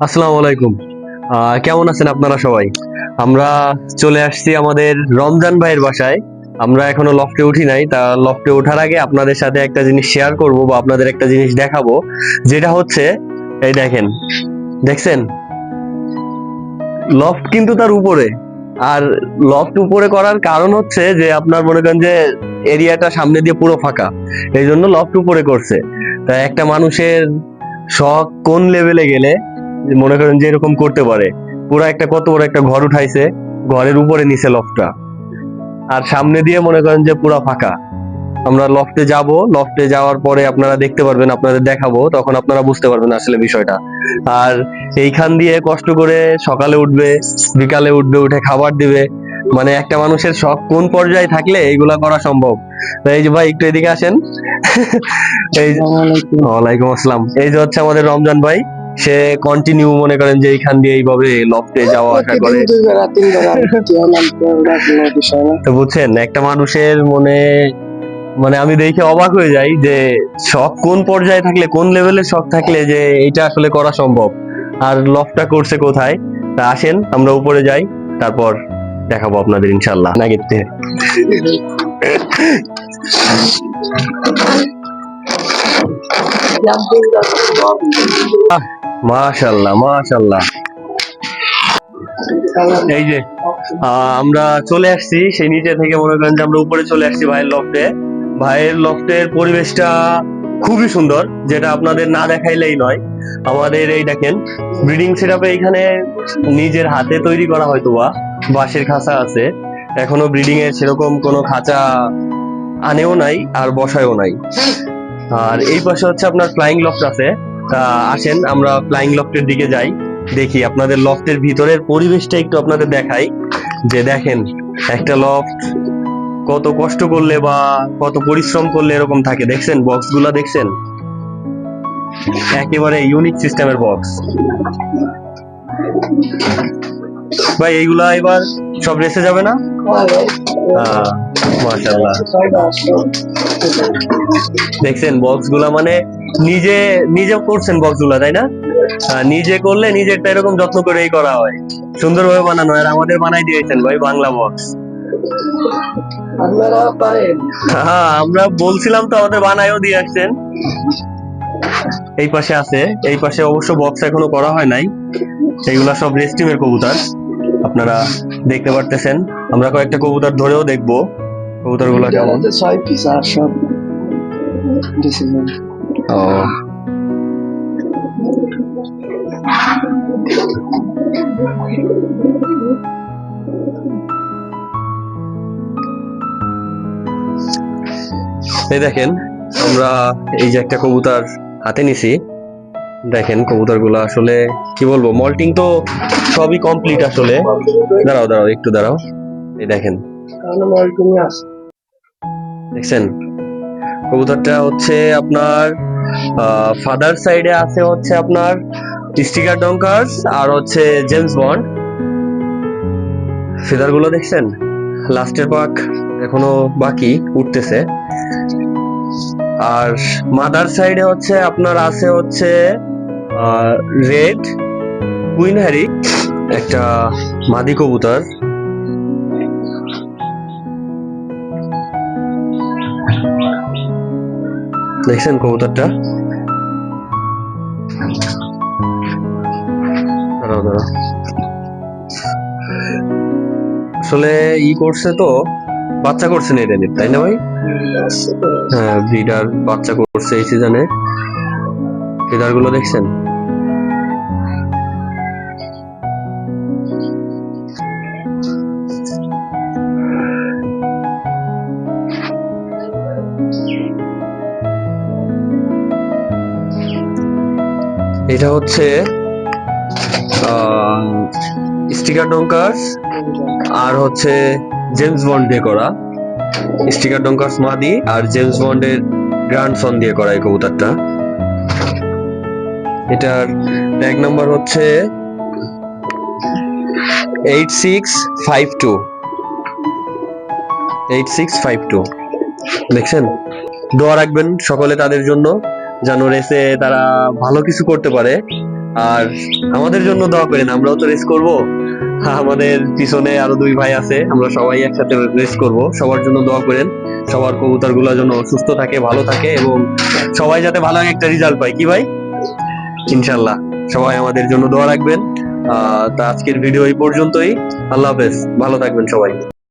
আসসালামু আলাইকুম। কেমন আছেন আপনারা সবাই? আমরা চলে আসছি আমাদের রমজান ভাইয়ের বাসায়। আমরা এখনও লফটে উঠি নাই। তা লফটে ওঠার আগে আপনাদের সাথে একটা জিনিস শেয়ার করব বা আপনাদের একটা জিনিস দেখাবো। যেটা হচ্ছে, এই দেখেন, দেখছেন? লফট কিন্তু তার উপরে। আর লফট উপরে করার কারণ হচ্ছে যে, আপনার মনে করেন যে, এরিয়াটা সামনে দিয়ে পুরো ফাঁকা। এই জন্য লফট উপরে করছে। তা একটা মানুষের শখ কোন লেভেলে গেলে মনে করেন যে এরকম করতে পারে। পুরো একটা কত বড় একটা ঘর উঠাইছে ঘরের উপরে নিচে লফটটা আর সামনে দিয়ে মনে করেন যে পুরো ফাঁকা। আমরা লফটে যাব লফটে যাওয়ার পরে আপনারা দেখতে পারবেন আপনাদের দেখাবো তখন আপনারা বুঝতে পারবেন আসলে বিষয়টা। আর এইখান দিয়ে কষ্ট করে সকালে উঠবে বিকালে উঠবে উঠে খাবার দিবে। মানে একটা মানুষের শখ কোন পর্যায়ে থাকলে এইগুলা করা সম্ভব? এই যে ভাই একটু এদিকে আসেন। এই ওয়ালাইকুম আসসালাম। এই যে হচ্ছে আমাদের রমজান ভাই। সে কন্টিনিউ মনে করেন যে এইখান দিয়ে এইভাবে লফটে যাওয়া আসা করে। তো বুঝছেন একটা মানুষের মনে মানে আমি দেখে অবাক হয়ে যাই যে শখ কোন পর্যায়ে থাকলে কোন লেভেলের শখ থাকলে যে এটা আসলে করা সম্ভব? আর লফটা করছে কোথায়? তা আসেন আমরা উপরে যাই তারপর দেখাবো আপনাদের ইনশাল্লাহ না গেতে মাশাল্লাহ মাশাল্লাহ। এই যে আমরা চলে আসছি, সেই নিচে থেকে মনে করেন যে আমরা উপরে চলে আসছি ভাইয়ের লফটে ভাইয়ের লফটের পরিবেশটা খুবই সুন্দর, যেটা আপনাদের না দেখাইলেই নয়। আমাদের এই দেখেন ব্রিডিং সেটআপে এখানে নিজের হাতে তৈরি করা হয়তো বা, বাঁশের খাঁচা আছে। এখনও ব্রিডিং এর সেরকম কোনো খাঁচা আনেও নাই আর বসায়ও নাই। আর এই পাশে হচ্ছে আপনার ফ্লাইং লফট আছে। আসেন, আমরা ফ্লাইং লফটের দিকে যাই, দেখি আপনাদের লফটের ভিতরের পরিবেশটা একটু আপনাদের দেখাই। যে দেখেন, একটা লফট কত কষ্ট করলে বা কত পরিশ্রম করলে এরকম থাকে। দেখছেন বক্সগুলা দেখছেন? একেবারে ইউনিক সিস্টেমের বক্স ভাই এইগুলা এবার সব রেসে যাবে না? আহ, দেখছেন বক্সগুলা মানে নিজে নিজে করছেন বক্সগুলা তাই না? নিজে করলে নিজেরটা এরকম যত্ন করেই করা হয়। সুন্দরভাবে বানানো হয় আর আমাদের বানাই দিয়েছেন ভাই বাংলা বক্স হ্যাঁ আমরা বলছিলাম তো আমাদের বানায়ও দিয়ে আসছেন। এই পাশে আছে এই পাশে অবশ্য বক্স এখনও করা হয় নাই। এইগুলা সব রেস্টিমের কবুতর। আপনারা দেখতে পারতেছেন। আমরা কয়েকটা কবুতর ধরেও দেখব। কবুতরগুলো কেমন? ছয় পিস আর সব ও। এই দেখেন আমরা এই যে একটা কবুতর হাতে নিছি। দেখেন কবুতরগুলো আসলে কি বলব মল্টিং তো সবই কমপ্লিট আসলে। দাঁড়াও দাঁড়াও একটু দাঁড়াও। এই দেখেন। দেখছেন? কবুতরটা হচ্ছে আপনার ফাদার সাইডে আছে হচ্ছে আপনার স্টিকার ডঙ্কার্স আর হচ্ছে জেমস বন্ড ফেদারগুলো দেখছেন? লাস্টের পাক এখনও বাকি উঠতেছে। আর মাদার সাইডে হচ্ছে আপনার আছে হচ্ছে রেড কুইন হ্যারি, একটা মাদি কবুতর। দেখছেন কবুতরটা? আসলে ই করছে তো, বাচ্চা করছে না এটা তাই না ভাই? হ্যাঁ ব্রিডার বাচ্চা করছে এই সিজনে ফেদারগুলো দেখছেন? এটা হচ্ছে স্টিকার ডঙ্কার্স আর হচ্ছে জেমস বন্ড দিয়ে করা। স্টিকার ডঙ্কার্স মাদি আর জেমস বন্ডের গ্র্যান্ডসন দিয়ে করা এই কবুতরটা। এটার ট্যাগ নাম্বার হচ্ছে eight six five two. Eight six five two. দেখছেন? দোয়া রাখবেন সকলে তাদের জন্য। যেন রেসে তারা ভালো কিছু করতে পারে। আর আমাদের জন্য দোয়া করেন, আমরাও তো রেস করব। আমাদের পিছনে আরও দুই ভাই আছে, আমরা সবাই একসাথে রেস করব। সবার জন্য দোয়া করেন, সবার কবুতরগুলো যেন সুস্থ থাকে, ভালো থাকে এবং সবাই যাতে ভালো একটা রেজাল্ট পায়। কি ভাই? ইনশাল্লাহ সবাই আমাদের জন্য দোয়া রাখবেন। আহ, তা আজকের ভিডিও এই পর্যন্তই। আল্লাহ হাফেজ, ভালো থাকবেন সবাই।